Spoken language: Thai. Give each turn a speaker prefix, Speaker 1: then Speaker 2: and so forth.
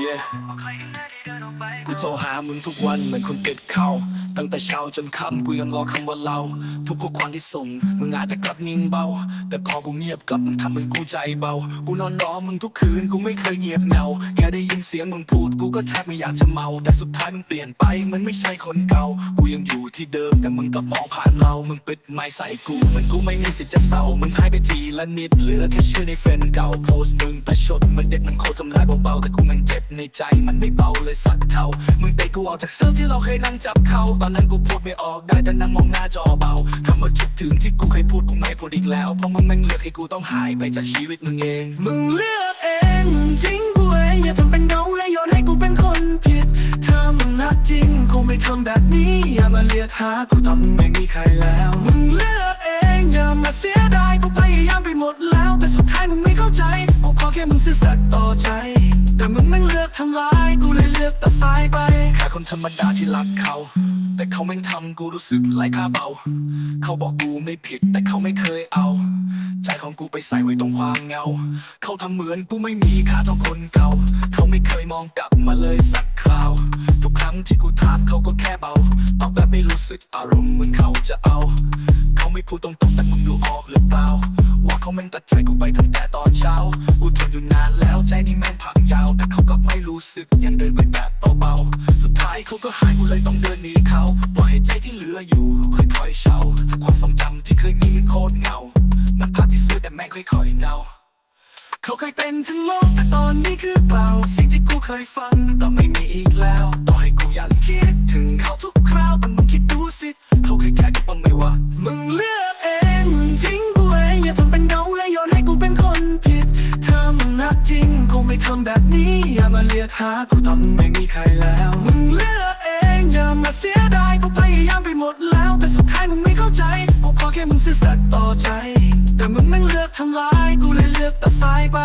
Speaker 1: yeah กูโทรหามึงทุกวันเหมือนคนติดเขาตั้งแต่เช้าจนค่ำกูยังรอคำว่าเรา ทุกข้อความที่ส่งมึงอาจจะกลับนิ่งเบา แต่พอกูเงียบกลับมึงทำมึงกูใจเบา กูนอนรอมึงทุกคืนกูไม่เคยเงียบเหงาแค่ได้ยินเสียงมึงพูดกูก็แทบไม่อยากจะเมา แต่สุดท้ายมึงเปลี่ยนไปมันไม่ใช่คนเก่า กูยังอยู่ที่เดิมแต่มึงก็มองผ่านเรามึงปิดไม้ใส่กูเหมันกูไม่มีสิทธิ์จะเศร้ามึงหายไปทีละนิดเหลือแค่ชื่อในเฟนเก่าโพสต์มึงประชดเมันเด็กมันโคตรทำลายเบาๆแต่กูมันเจ็บในใจมันไม่เบาเลยสักเทามึงเตะกูออกจากเสื้อที่เราเคยนั่งจับเขาตอนนั้นกูพูดไม่ออกได้แต่นั่งมองหน้าจอเบาคำว่าคิดถึงที่กูเคยพูดกูไม่พูดอีกแล้วเพราะมึงแม่งเลือกให้กูต้องหายไปจากชีวิตมึงเอง
Speaker 2: มึงเลือกเองทิ้งกูเองอย่าทำเป็นเงาและโยนให้กูเป็นคนผิดเธอมึงรักจริงคงไม่ทำแบบนี้อย่ามาเรียกหากูตอนมึงไม่มีใครแล้วมึงเลือกเองอย่ามาเสียดายกูพยายามไปหมดแล้ว แต่สุดท้ายมึงไม่เข้าใจกูขอแค่มึงซื่อสัตย์ต่อใจ ลือกตัดสายไป
Speaker 1: แค่คนธรรมดาที่รักเขา แต่เขาแม่งทำกูรู้สึกไร้ค่าเบา เขาบอกกูไม่ผิดแต่เขาไม่เคยเอา ใจของกูไปใส่ไว้ตรงความเงา เขาทำเหมือนกูไม่มีค่าเท่าคนเก่า เขาไม่เคยมองกลับมาเลยสักคราว ทุกครั้งที่กูถามเขาก็แค่เบาตอบแบบไม่รู้สึกอารมณ์เหมือนเขาจะเอา เขาไม่พูดตรงๆแต่มึงดูออกหรือเปล่า ว่าเขาแม่งตัดใจกูไปตั้งแต่ตอนเช้า เขาก็หายกูเลยต้องเดินหนีเขาปล่อยให้ใจที่เหลืออยู่ค่อยๆเช่าถ้าความทรงจำที่เคยมีมันโคตรเงามันภาพที่สวยแต่แม่งค่อยๆเน่า
Speaker 2: เขาเคยเป็นทั้งโลกแต่ตอนนี้คือเปล่าสิ่งที่กูเคยฟังต่อไม่มีอีกแล้วต่อให้กูยังคิด คง
Speaker 1: ไม่
Speaker 2: ทำแบบนี้อย่ามาเรียกหากูทำไม่มีใครแล้วมึงเลือกเองอย่ามาเสียดายกูพยายามไปหมดแล้ว แต่สุดท้ายมึงไม่เข้าใจกูขอแค่มึงซื่อสัตย์ต่อใจ แต่มึงแม่งเลือกทำร้ายกูเลยเลือกตัดสายไป